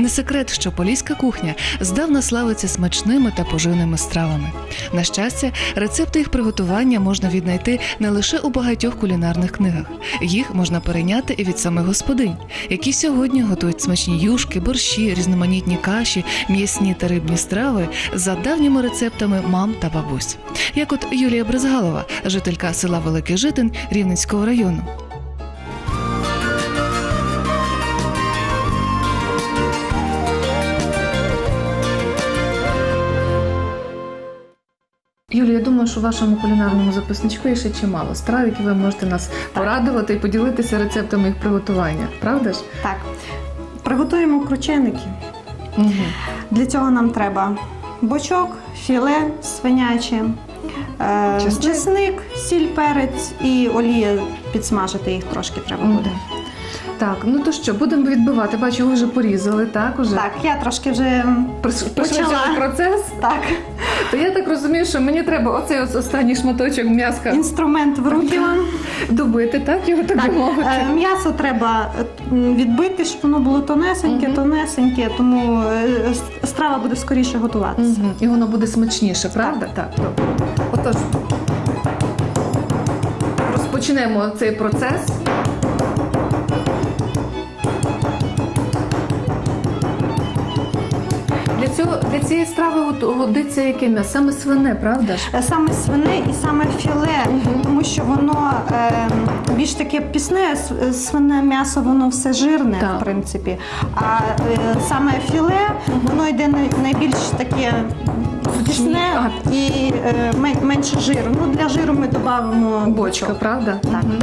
Не секрет, що поліська кухня здавна славиться смачними та поживними стравами. На щастя, рецепти їх приготування можна віднайти не лише у багатьох кулінарних книгах. Їх можна перейняти і від самих господинь, які сьогодні готують смачні юшки, борщі, різноманітні каші, м'ясні та рибні страви за давніми рецептами мам та бабусь. Як от Юлія Брезгалова, жителька села Великий Житин Рівненського району. Юлія, я думаю, що в вашому кулінарному записничку є ще чимало страв, які ви можете нас порадувати і поділитися рецептами їх приготування. Правда ж? Так, приготуємо крученики. Угу. Для цього нам треба бочок, філе свиняче, е, Чесник. чесник, сіль, перець і олія підсмажити їх трошки треба буде. Так, ну то що, будемо відбивати. Бачу, ви вже порізали, так? Уже Так, я трошки вже Приш- почала. процес. так, То я так розумію, що мені треба оцей ось останній шматочок м'яска інструмент в руки вам. добити, так його так, Так, би мовити. е, м'ясо треба е, відбити, щоб воно було тонесеньке, Мгм. тонесеньке, тому е, с- страва буде скоріше готуватися. Мгм. І воно буде смачніше, правда? Так. добре. Отож, розпочнемо цей процес. Цього, для цієї страви годиться яке м'ясо? Саме свине, правда ж? Е, Саме свине і саме філе, тому що воно е, більш таке пісне, свине м'ясо, воно все жирне, Так. в принципі. А е, саме філе, воно йде най- найбільш таке пісне і е, мен- менше жиру. Ну, для жиру ми додамо Бочка, правда? Так. Мгм.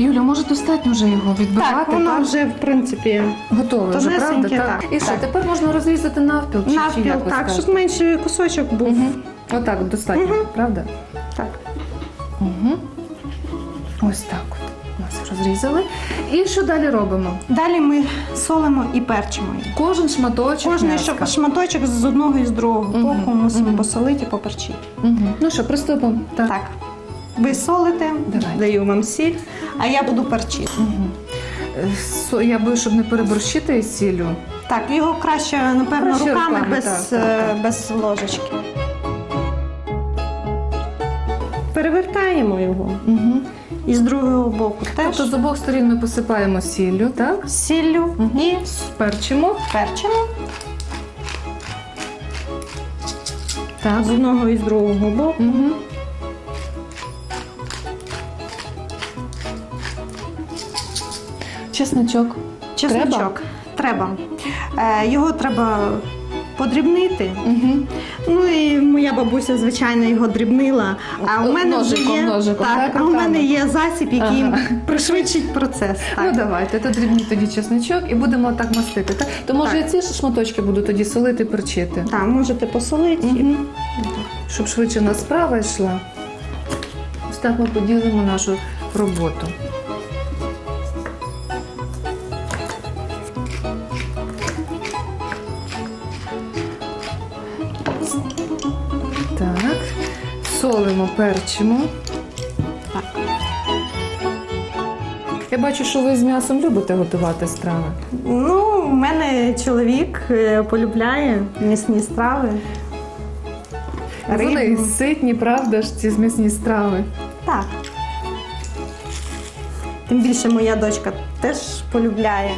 Юля, може достатньо вже його відбивати? Так, воно вже в принципі готове вже, правда? Так. так, І що, так. тепер можна розрізати навпіл? Чи, чи навпіл, як ви так, скажете? щоб менший кусочок був. Угу. Отак достатньо, Мгм. правда? Так. Угу. Ось так от. Нас розрізали. І що далі робимо? Далі ми солимо і перчимо. їх. Кожен шматочок Кожний м'яска. щоб шматочок з одного і з другого Мгм, боку мусимо мгм. посолити і поперчити. Мгм. Ну що, приступимо? Так. Так. Ви солите, Давай. даю вам сіль, а я буду перчити. Мгм. Е, Я боюсь, щоб не переборщити із сіллю. Так, його краще, напевно, Краще руками, руками, без, так, так, е, без ложечки. Перевертаємо його. Угу. І з другого боку теж Тобто з обох сторін ми посипаємо сіллю, так? сіллю Мгм. і Перчимо. перчимо Так. з одного і з другого боку. Угу. Чесночок. Чесночок. Треба. Е, його треба подрібнити. Угу. Ну і моя бабуся, звичайно, його дрібнила. А у мене вже Ножиком, є, ножиком, так, так, а у руками. мене є засіб, який Ага. пришвидшить процес. Ну Так. давайте, то дрібні тоді чесночок і будемо так мастити. Так? То може Так. я ці ж шматочки буду тоді солити, перчити. Так, можете посолити. Угу. Щоб швидше на справа йшла. Ось так ми поділимо нашу роботу. Солимо, перчимо. Так. Я бачу, що ви з м'ясом любите готувати страви. Ну, у мене чоловік е, полюбляє м'ясні страви. Вони Рибу. ситні, правда ж, ці м'ясні страви. Так. Тим більше моя дочка теж полюбляє.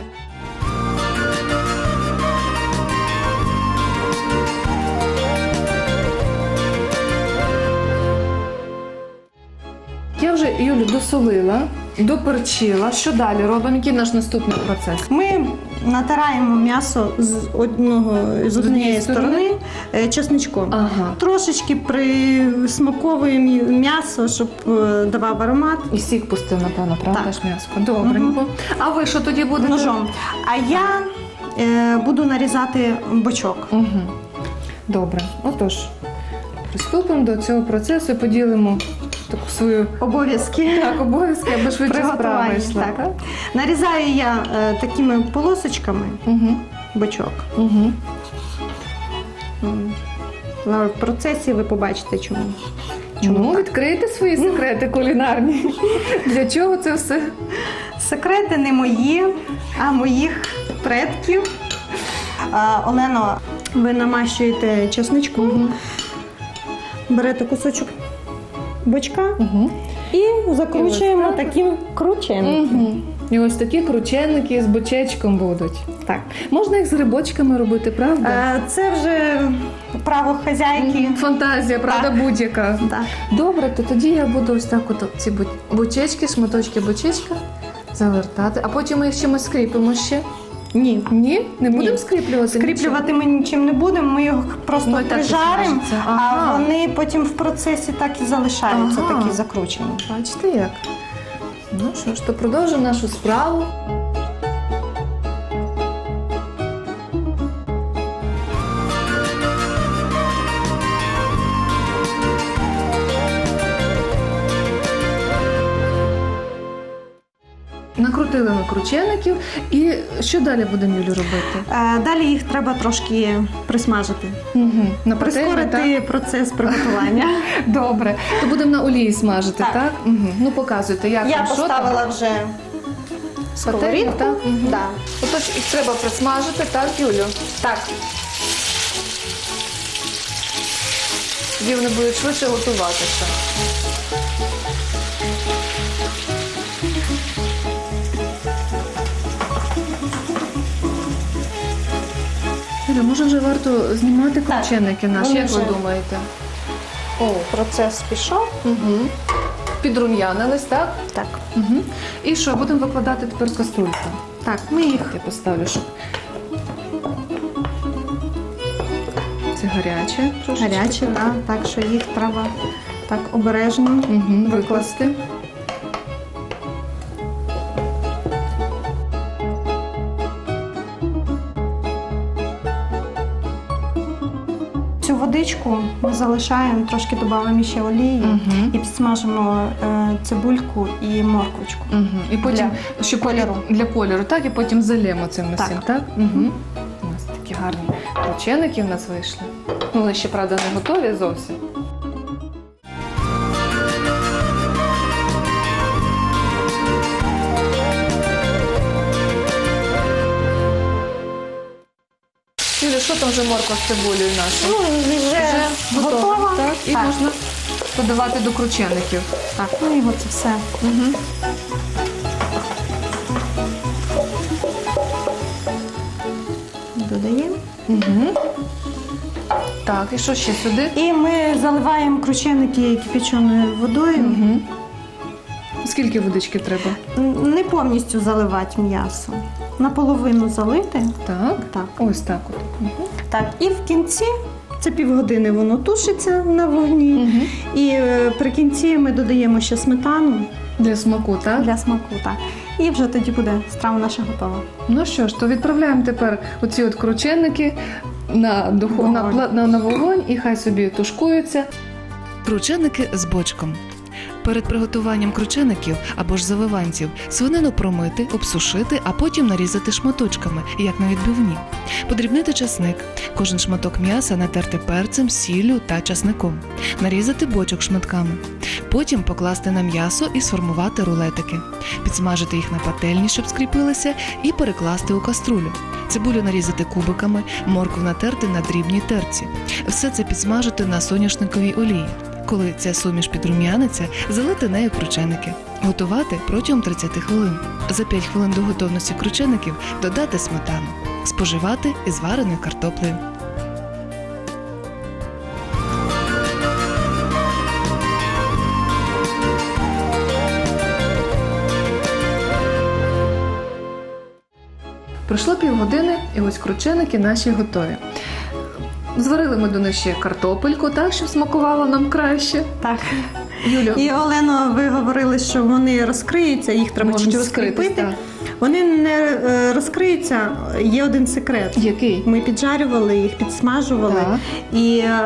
Я вже Юлю досолила, доперчила. Що далі робимо? Який наш наступний процес? Ми натираємо м'ясо з одного з однієї сторони е, чесничком. Ага. Трошечки присмаковуємо м'ясо, щоб е, давав аромат І сік пустив, напевно, правда Так. ж м'ясо? Добренько. А ви що тоді будете? ножом. А я е, буду нарізати бочок. Угу. Добре. Отож, приступимо до цього процесу поділимо таку свою Обов'язки. так, обов'язки, аби швидше справа йшла. так. Нарізаю я е, такими полосочками Угу. бочок. Угу. В процесі ви побачите чому. Чому ну, відкрийте свої секрети кулінарні. Для чого це все? Секрети не мої, а моїх предків. А, Олено, ви намащуєте чесничком, берете кусочок бочка Угу. і закручуємо І таким крученим. Угу. І ось такі крученники з бочечком будуть. Так. Можна їх з грибочками робити, правда? Е, Це вже право хазяйки. Фантазія, правда, будь-яка. Так. Добре, то тоді я буду ось так от ці бочечки, шматочки бочечка завертати, а потім ми їх чимось скріпимо ще. Ні. Ні, не будемо скріплювати. Скріплювати ми нічим не будемо, ми їх просто Ну, і прижаримо. Ага. а вони потім в процесі так і залишаються, Ага. такі закручені. Бачите як? Ну що ж, то продовжимо нашу справу. Накрутили ми кручеників. І що далі будемо Юлю робити? Е, Далі їх треба трошки присмажити. Угу. На пательні, так? Процес приготування. Добре. То будемо на олії смажити, так? Так. Угу. Ну показуйте, як Я там, що там? поставила вже Пательню, сковорідку. так? Угу. Да. Отож їх треба присмажити, так, Юлю? Так, Тоді вони будуть швидше готуватися. Юля, може вже варто знімати Так. крученики наші, Вони як ви вже- думаєте? О, процес пішов. Угу. Підрум'янились, так? Так, Угу. І що, будемо викладати тепер з каструльки? так, ми їх Я поставлю, щоб це гаряче. гарячі, да, так що їх треба так обережно Угу. Викласти. Залишаємо, трошки додаємо ще олії Угу. і підсмажимо е, цибульку і морквочку. Угу. І потім Для щоб кольору. Для кольору, так? І потім залємо цим Так. усім, так? Угу. У нас такі гарні печеники в нас вийшли. Ну, вони ще, правда, не готові зовсім. Юлі, що там вже морква з цибулею наша? Ну, вже, готова. Так, і Так. можна подавати до кручеників. Так, ну його це все Угу. додаємо. Угу. Так, і що ще сюди? І ми заливаємо крученики кипяченою водою. Угу. Скільки водички треба? Не повністю заливати м'ясо. Наполовину залити. Так. Так. Ось так от. Угу. Так, і в кінці це півгодини воно тушиться на вогні. Угу. І е, при кінці ми додаємо ще сметану Для смаку, так? для смаку. Так. І вже тоді буде страва наша готова. Ну що ж, то відправляємо тепер оці от крученники на, духу... на, Вогонь. пла- на, на вогонь і хай собі тушкуються. Крученики з бочком. Перед приготуванням кручеників або ж завиванців свинину промити, обсушити, а потім нарізати шматочками, як на відбивні. Подрібнити часник, кожен шматок м'яса натерти перцем, сіллю та часником, нарізати бочок шматками. Потім покласти на м'ясо і сформувати рулетики, підсмажити їх на пательні, щоб скріпилися, і перекласти у каструлю. Цибулю нарізати кубиками, моркву натерти на дрібній терці. Все це підсмажити на соняшниковій олії. Коли ця суміш підрум'яниться, залити нею крученики. Готувати протягом 30 хвилин. За 5 хвилин до готовності кручеників додати сметану. Споживати із вареною картоплею. Пройшло півгодини, і ось крученики наші готові. Зварили ми до них ще картопельку, так, щоб смакувало нам краще. Так. Юлю, І Олено, ви говорили, що вони розкриються, їх треба можуть чимось розкритись. Вони не е, розкриються. Є один секрет. Який? Ми піджарювали їх, підсмажували, Так. і е,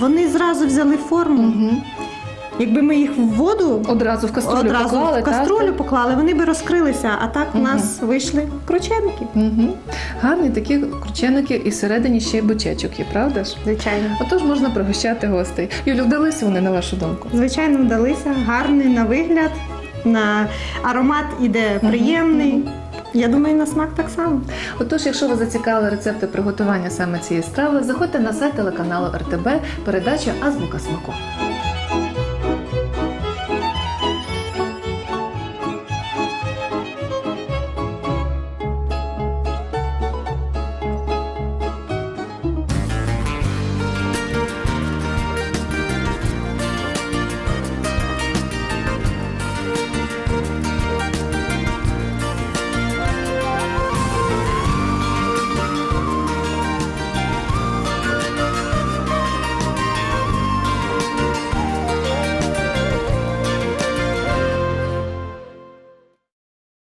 вони зразу взяли форму. Угу. Якби ми їх в воду Одразу в каструлю одразу поклали, в каструлю так? поклали, вони би розкрилися, а так у Мгм. нас вийшли крученики. Угу. Гарні такі крученики і всередині ще й бочечок є, правда ж? Звичайно. Отож можна пригощати гостей. Юлю, вдалися вони на вашу думку? Звичайно, вдалися, гарний на вигляд, на аромат іде приємний. Я думаю, на смак так само. Отож, якщо ви зацікавили рецепти приготування саме цієї страви, заходьте на сайт телеканалу РТБ, передача Азбука смаку.